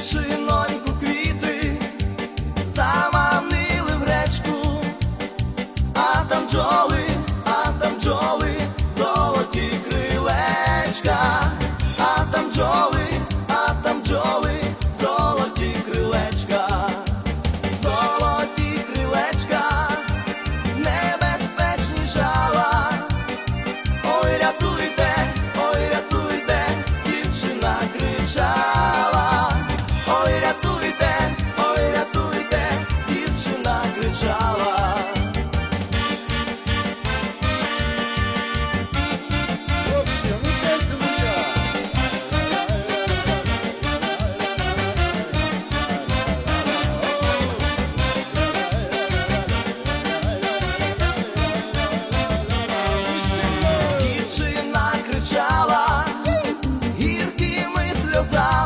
дівчино, さ